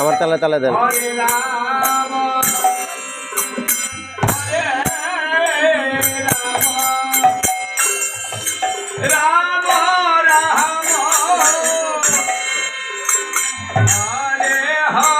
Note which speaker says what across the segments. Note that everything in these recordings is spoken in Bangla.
Speaker 1: আমার তালে তালে দেন।
Speaker 2: রাম রাম হরে হরে।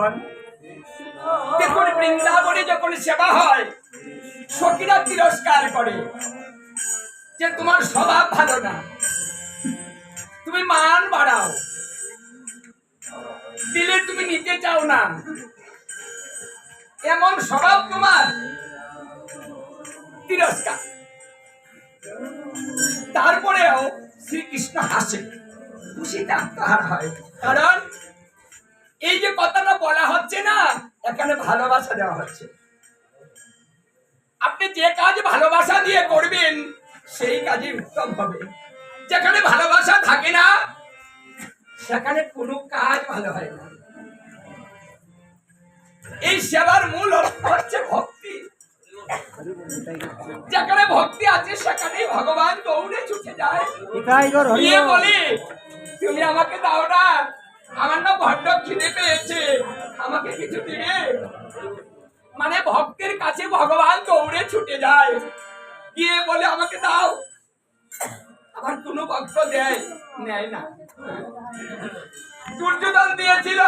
Speaker 2: ভক্তি দেখুন বৃন্দাবনে যখন সেবা হয়, সখীরা তিরস্কার করে যে তোমার স্বভাব ভালো না। তুমি মান বাড়াও। দিলে তুমি নিতে চাও না। এমন স্বভাব তোমার। তিরস্কার। তারপরেও শ্রীকৃষ্ণ হাসে। খুশিতে আত্মহারা হয়। কারণ এই যে কথাটা বলা হচ্ছে না এখানে ভালোবাসা দেওয়া হচ্ছে। আপনি যে কাজ ভালোবাসা দিয়ে করবেন সেই কাজই উত্তম হবে। যেখানে ভালোবাসা থাকে না সেখানে কোনো কাজ ভালো হয় না। এই সেবার মূল অর্থ হচ্ছে ভক্তি। যেখানে ভক্তি আছে সেখানেই ভগবান দৌড়ে ছুটে যায়। বলি তুমি আমাকে দাও না আমার না বড্ড খিদে পেয়েছে। আমাকে কিছু দিবে মানে ভক্তের কাছে ভগবান দৌড়ে ছুটে যায়। গিয়ে বলে, আমাকে দাও। আমার কোনো ভক্ত দেয়, নেয় না। দুর্যোধন দিয়েছিল,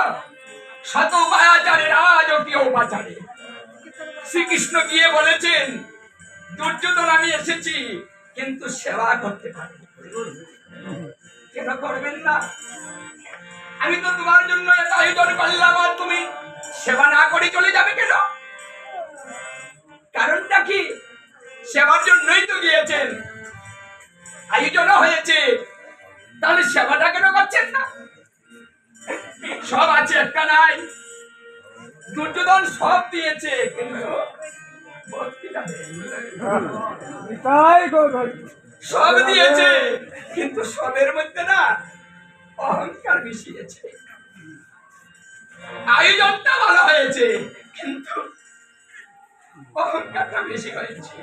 Speaker 2: শত উপায়াচারে রাজকীয় উপাচারে। শ্রীকৃষ্ণ গিয়ে বলেছেন, দুর্যোধন, আমি এসেছি, কিন্তু সেবা করতে পারি কেন করবেন না? আমি তো তোমার জন্য এত আয়োজন করলাম আর তুমি সেবা না করে চলে যাবে কেন? কারণটা কি? সেবার জন্যই তো গিয়েছেন। আয়োজনও হয়েছে। তাহলে সেবাটা কেন করছেন না? সব আছে একটা নাই। দুর্যোধন সব দিয়েছে কিন্তু সব দিয়েছে কিন্তু সবের মধ্যে না অহংকার মিশিয়েছে। আয়োজনটা ভালো হয়েছে কিন্তু অহংকারটা বেশি হয়েছে।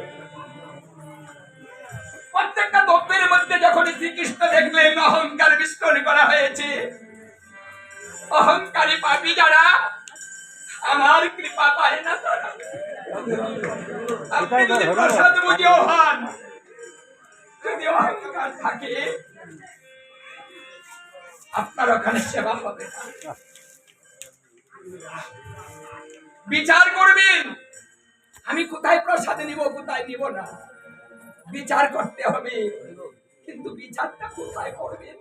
Speaker 2: প্রত্যেকটা দ্রব্যের মধ্যে যখন শ্রীকৃষ্ণ দেখলেন অহংকার বিস্তর করা হয়েছে অহংকারী পাপী যারা আমার কৃপা পায় না তারা। আপনি যদি প্রসাদ বুঝেও হন যদি অহংকার থাকে আপনার ওখানে সেবা হবে বিচার করবেন। আমি কোথায় প্রসাদ নিব, কোথায় নিব না। বিচার করতে হবে। কিন্তু বিচারটা কোথায় করবেন?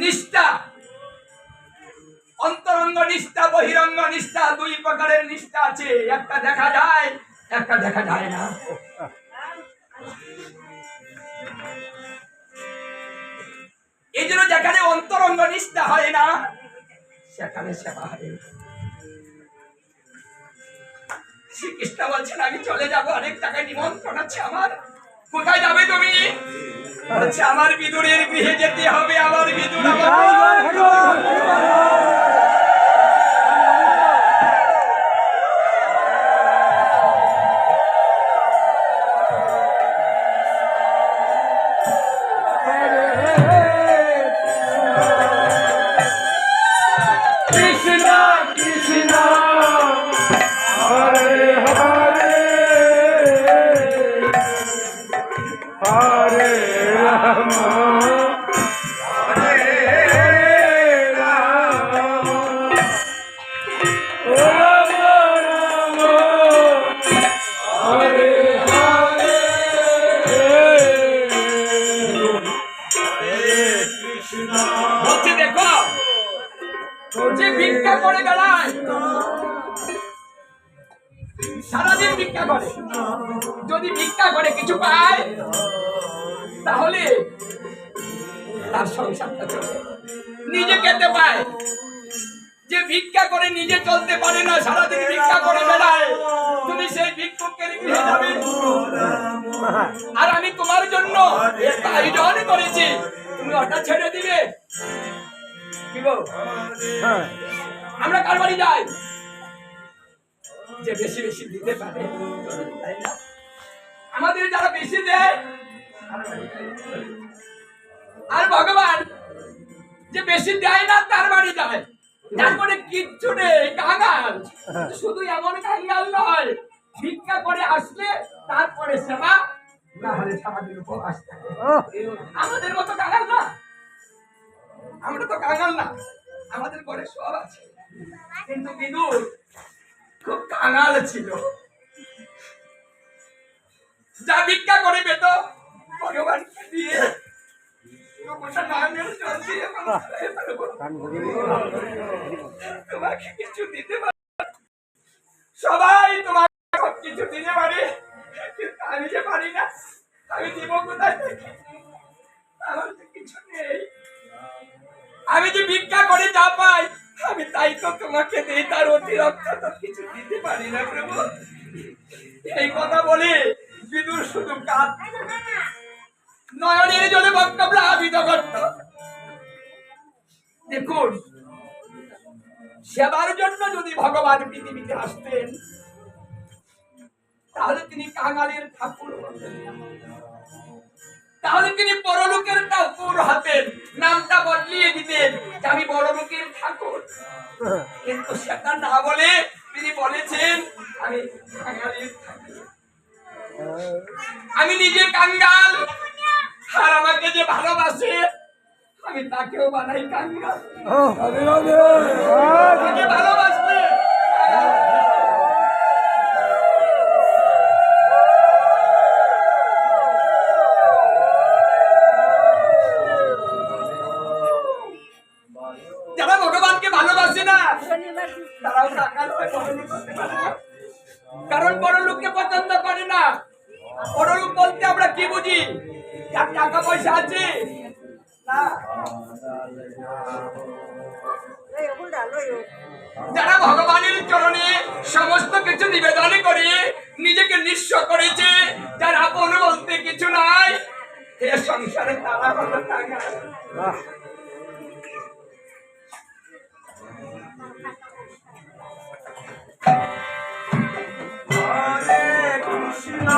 Speaker 2: নিষ্ঠা। অন্তরঙ্গ নিষ্ঠা, বহিরঙ্গ নিষ্ঠা, দুই প্রকারের নিষ্ঠা আছে। একটা দেখা যায়, একটা দেখা যায় না। এই জন্য যেখানে অন্তরঙ্গ নিষ্ঠা হয় না, সেখানে সেবা হয় না। শ্রীকৃষ্ণ বলছেন, আমি চলে যাব, অনেক টাকা নিমন্ত্রণ আছে আমার। কোথায় যাবে তুমি? বলছে, আমার বিদুরের গৃহে যেতে হবে, আমার বিদুর আমার যে ভিক্ষা করে বেড়ায়। সারাদিন ভিক্ষা করে। যদি ভিক্ষা করে কিছু পায়, তাহলে তার সংসারটা চলে। নিজে খেতে পায়। যে ভিক্ষা করে নিজে চলতে পারে না, সারাদিন ভিক্ষা করে বেড়ায়। তুমি সেই ভিক্ষুকের গৃহে যাবে। আর আমি তোমার জন্য করেছি। তুমি ওটা ছেড়ে দিবে কি গো আমরা কার বাড়ি যাই? যে বেশি বেশি দিতে পারে। তাই না? আমাদের যারা বেশি দেয় তার বাড়ি যাই। আর ভগবান যে বেশি দেয় না তার বাড়ি যায়। তারপরে কিচ্ছু নেই কাঙাল। শুধু এমন কাঙ্গাল নয় ভিক্ষা করে আসলে তারপরে সেবা না হলে সারাদিন উপবাস থাকে। আমাদের মতো কাঙাল না? আমরা তো কাঙাল না। আমাদের ঘরে সব আছে। কিন্তু বিদুর খুব কাঙাল ছিল। যা ভিক্ষা করে পেত ভগবানকে দিয়ে। তোমাকে কিছু দিতে পারে সবাই তোমাকে সব কিছু দিতে পারে কিন্তু আমি যে পারি না আমি দিব কোথায় থেকে? আমার তো কিছু নেই। আমি যে ভিক্ষা করে যা পাই, আমি তাই তো তোমাকে দেই, তার অতিরিক্ত তো কিছু দিতে পারি না প্রভু। এই কথা বলে, বিদুর শুধু কাঁদ। নয়নের জলে বক্তব্য আবিত করত। দেখুন, সেবার জন্য যদি ভগবান পৃথিবীতে আসতেন, তাহলে তিনি কাঙালের ঠাকুর। তাহলে তিনি বড়লোকের ঠাকুর হাতেন নামটা বদলিয়ে দিতেন যে আমি বড়লোকের ঠাকুর। কিন্তু সেটা না বলে তিনি বলেছেন আমি কাঙালের আমি নিজে কাঙ্গাল। আর আমাকে যে ভালোবাসে আমি তাকেও বানাই কাঙ্গাল। তাকে টাকা পয়সা আছে যারা ভগবানের চরণে সমস্ত কিছু নিবেদন করে নিজেকে নিঃস্ব করেছে যার আপন বলতে কিছু নাই। এ সংসারে তারা হলো টাকা?
Speaker 3: কৃষ্ণ।